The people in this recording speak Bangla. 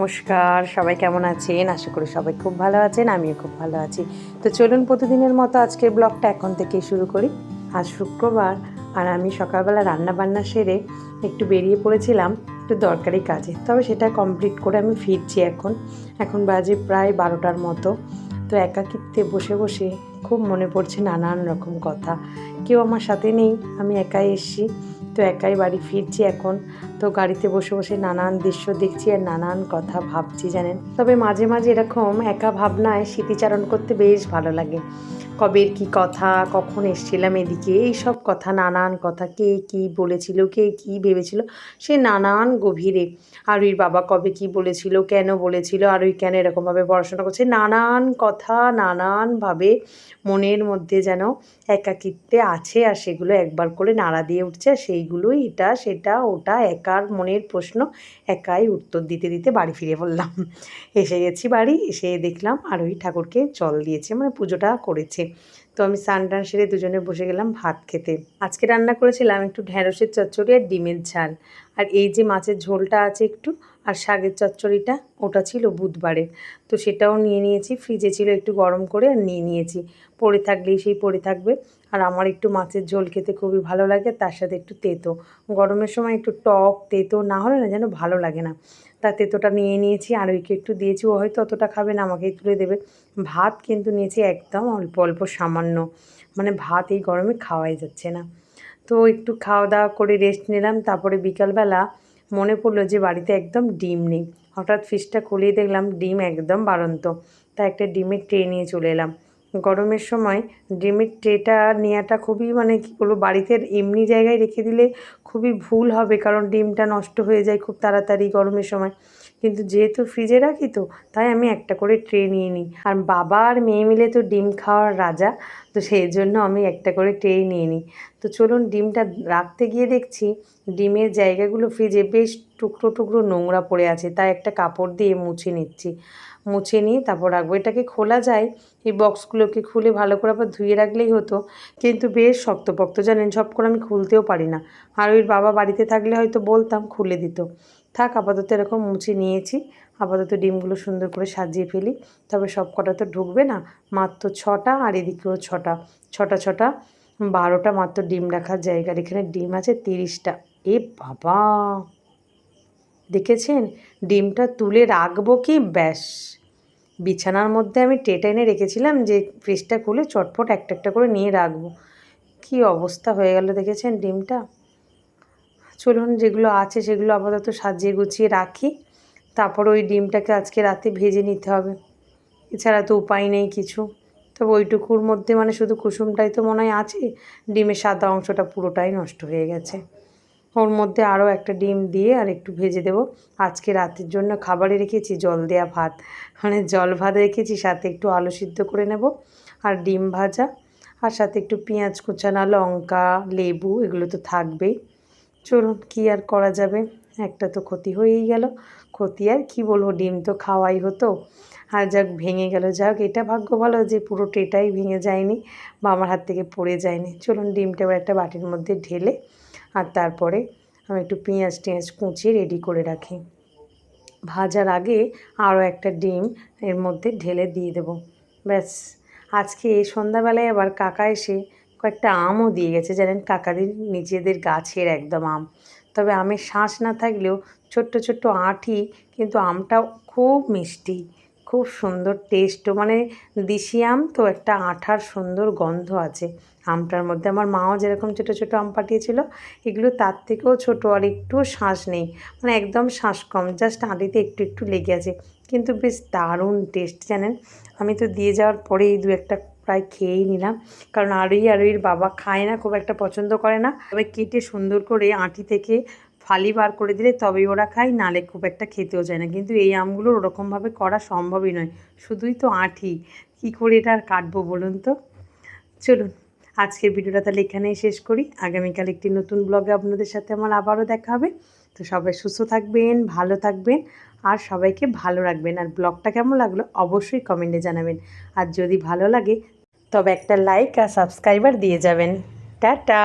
নমস্কার, সবাই কেমন আছেন? আশা করি সবাই খুব ভালো আছেন, আমিও খুব ভালো আছি। তো চলুন প্রতিদিনের মতো আজকের ব্লগটা এখন থেকেই শুরু করি। আজ শুক্রবার আর আমি সকালবেলা রান্না বান্না সেরে একটু বেরিয়ে পড়েছিলাম একটু দরকারি কাজে। তবে সেটা কমপ্লিট করে আমি ফিরছি এখন। এখন বাজে প্রায় বারোটার মতো। তো একাকিত্বে বসে বসে খুব মনে পড়ছে নানান রকম কথা। কেউ আমার সাথে নেই, আমি একাই এসছি। তো একাই বাড়ি ফিরছি এখন। তো গাড়িতে বসে বসে নানান দৃশ্য দেখছি আর নানান কথা ভাবছি, জানেন? তবে মাঝে মাঝে এরকম একা ভাবনায় স্মৃতিচারণ করতে বেশ ভালো লাগে। কবের কি কথা, কখন এসছিলাম এদিকে এই সব কথা, নানান কথা, কে কি বলেছিল, কে কি ভেবেছিল, সে নানান গভীরে। আর ওই বাবা কবে কি বলেছিল, কেন বলেছিল, আর ওই কেন এরকমভাবে পড়াশোনা করছে, নানান কথা, নানানভাবে মনের মধ্যে যেন একাকিত্বে আছে, আর সেগুলো একবার করে নাড়া দিয়ে উঠছে সেইগুলোই এটা, সেটা, ওটা একার মনের প্রশ্ন একাই উত্তর দিতে দিতে বাড়ি ফিরে পড়লাম এসে গেছি বাড়ি, এসে দেখলাম আর ওই ঠাকুরকে জল দিয়েছে মানে পুজোটা করেছে। তো আমি স্নান টান সেরে দুজনে বসে গেলাম ভাত খেতে। আজকে রান্না করেছিলাম একটু ঢ্যাঁড়সের চচ্চড়ি আর ডিমের ঝাল। আর এই যে মাছের ঝোলটা আছে একটু আর শাকের চচ্চড়িটা ওটা ছিল বুধবারের তো সেটাও নিয়ে নিয়েছি, ফ্রিজে ছিল একটু গরম করে আর নিয়ে নিয়েছি। পড়ে থাকলেই সেই পড়ে থাকবে। আর আমার একটু মাছের ঝোল খেতে খুবই ভালো লাগে, তার সাথে একটু তেতো। গরমের সময় একটু টক, তেতো না হলে না যেন ভালো লাগে না। তা তেতোটা নিয়ে নিয়েছি, আর ওইকে একটু দিয়েছি, ও হয়তো অতটা খাবে না, আমাকেই তুলে দেবে। ভাত কিন্তু নিয়েছি একদম অল্প অল্প, সামান্য। মানে ভাত এই গরমে খাওয়াই যাচ্ছে না। তো একটু খাওয়া দাওয়া করে রেস্ট নিলাম, তারপরে বিকালবেলা মনে পড়ল যে বাড়িতে একদম ডিম নেই। হঠাৎ ফ্রিজটা খুলিয়ে দেখলাম ডিম একদম বাড়ন্ত। তাই একটা ডিমের ট্রে নিয়ে চলে এলাম। গরমের সময় ডিমের ট্রেটা নেওয়াটা খুবই মানে কী বলব, বাড়িতে এমনি জায়গায় রেখে দিলে খুবই ভুল হবে কারণ ডিমটা নষ্ট হয়ে যায় খুব তাড়াতাড়ি গরমের সময়। কিন্তু যেহেতু ফ্রিজে রাখি তো, তাই আমি একটা করে ট্রে নিয়ে নিই। আর বাবা আর মেয়ে মিলে তো ডিম খাওয়ার রাজা, তো সেই জন্য আমি একটা করে ট্রে নিয়ে নিই। তো চলুন ডিমটা রাখতে গিয়ে দেখছি ডিমের জায়গাগুলো ফ্রিজে বেশ টুকরো টুকরো নোংরা পড়ে আছে, তাই একটা কাপড় দিয়ে মুছে নিচ্ছি। মুছে নিয়ে তারপর রাখব। এটাকে খোলা যায়, এই বক্সগুলোকে খুলে ভালো করে আবার ধুয়ে রাখলেই হতো। কিন্তু বেশ শক্তপোক্ত, জানেন? সব করে আমি খুলতেও পারি না। আর ওই বাবা বাড়িতে থাকলে হয়তো বলতাম, খুলে দিত। থাক, আপাতত এরকম মুছে নিয়েছি। আপাতত ডিমগুলো সুন্দর করে সাজিয়ে ফেলি। তবে সব কটা তো ঢুকবে না। মাত্র ছটা আর এদিকেও ছটা। ছটা ছটা, বারোটা মাত্র ডিম রাখার জায়গার। এখানে ডিম আছে তিরিশটা। এ বাবা! দেখেছেন? ডিমটা তুলে রাখব কি? ব্যাস। বিছানার মধ্যে আমি টেটা এনে রেখেছিলাম যে ফ্রিজটা খুলে চটপট একটা একটা করে নিয়ে রাখব। কি অবস্থা হয়ে গেল দেখেছেন ডিমটা? চলুন যেগুলো আছে সেগুলো আপাতত সাজিয়ে গুছিয়ে রাখি। তারপর ওই ডিমটাকে আজকে রাতে ভেজে নিতে হবে। এছাড়া তো উপায় নেই কিছু। তবে ওইটুকুর মধ্যে মানে শুধু কুসুমটাই তো মনে হয় আছে। ডিমের সাদা অংশটা পুরোটাই নষ্ট হয়ে গেছে। ওর মধ্যে আরও একটা ডিম দিয়ে আর একটু ভেজে দেবো। আজকে রাতের জন্য খাবারে রেখেছি জল দেয়া ভাত। মানে জল ভাত রেখেছি, সাথে একটু আলু সিদ্ধ করে নেব আর ডিম ভাজা। আর সাথে একটু পেঁয়াজ কুচানা, লঙ্কা, লেবু, এগুলো তো থাকবেই। চলুন, কী আর করা যাবে? একটা তো ক্ষতি হয়েই গেল। ক্ষতি আর কী বলব, ডিম তো খাওয়াই হতো। আর যাক, ভেঙে গেল। যাক, এটা ভাগ্য ভালো যে পুরো ট্রেটাই ভেঙে যায়নি বা আমার হাত থেকে পড়ে যায়নি। চলুন, ডিমটা এবার একটা বাটির মধ্যে ঢেলে আর তারপরে আমি একটু পেঁয়াজ টেঁয়াজ কুচিয়ে রেডি করে রাখি। ভাজার আগে আরও একটা ডিম এর মধ্যে ঢেলে দিয়ে দেবো। ব্যাস, আজকে সন্ধ্যাবেলায় আবার কাকা এসে কয়েকটা আমও দিয়ে গেছে, জানেন কাকাদের নিজেদের গাছের একদম আম। তবে আমের শাঁস না থাকলেও ছোট্ট ছোট্ট আঁটি কিন্তু আমটাও খুব মিষ্টি। খুব সুন্দর টেস্টও মানে দেশি আম তো একটা আঠার সুন্দর গন্ধ আছে। আমটার মধ্যে আমার মাও যেরকম ছোটো ছোটো আম পাঠিয়েছিল, এগুলো তার থেকেও ছোটো আর একটু শ্বাস নেই। মানে একদম শ্বাস কম জাস্ট আঁটিতে একটু একটু লেগে আছে। কিন্তু বেশ দারুণ টেস্ট জানেন? আমি তো দিয়ে যাওয়ার পরেই দু একটা প্রায় খেয়েই নিলাম। কারণ আরই আরইর বাবা খায় না, খুব একটা পছন্দ করে না। তবে কেটে সুন্দর করে আঁটি থেকে ফালি বার করে দিলে তবেই ওরা খায়, নালে খুব একটা খেতেও যায় না। কিন্তু এই আমগুলোর ওরকমভাবে করা সম্ভবই নয়, শুধুই তো আঁটি কী করে এটা আর কাটবো বলুন তো? চলুন, আজকের ভিডিওটা তাহলে এখানেই শেষ করি। আগামীকাল একটি নতুন ব্লগে আপনাদের সাথে আমার আবারও দেখা হবে। তো সবাই সুস্থ থাকবেন, ভালো থাকবেন, আর সবাইকে ভালো রাখবেন। আর ব্লগটা কেমন লাগল অবশ্যই কমেন্টে জানাবেন। আর যদি ভালো লাগে, তবে একটা লাইক আর সাবস্ক্রাইবার দিয়ে যাবেন। টাটা!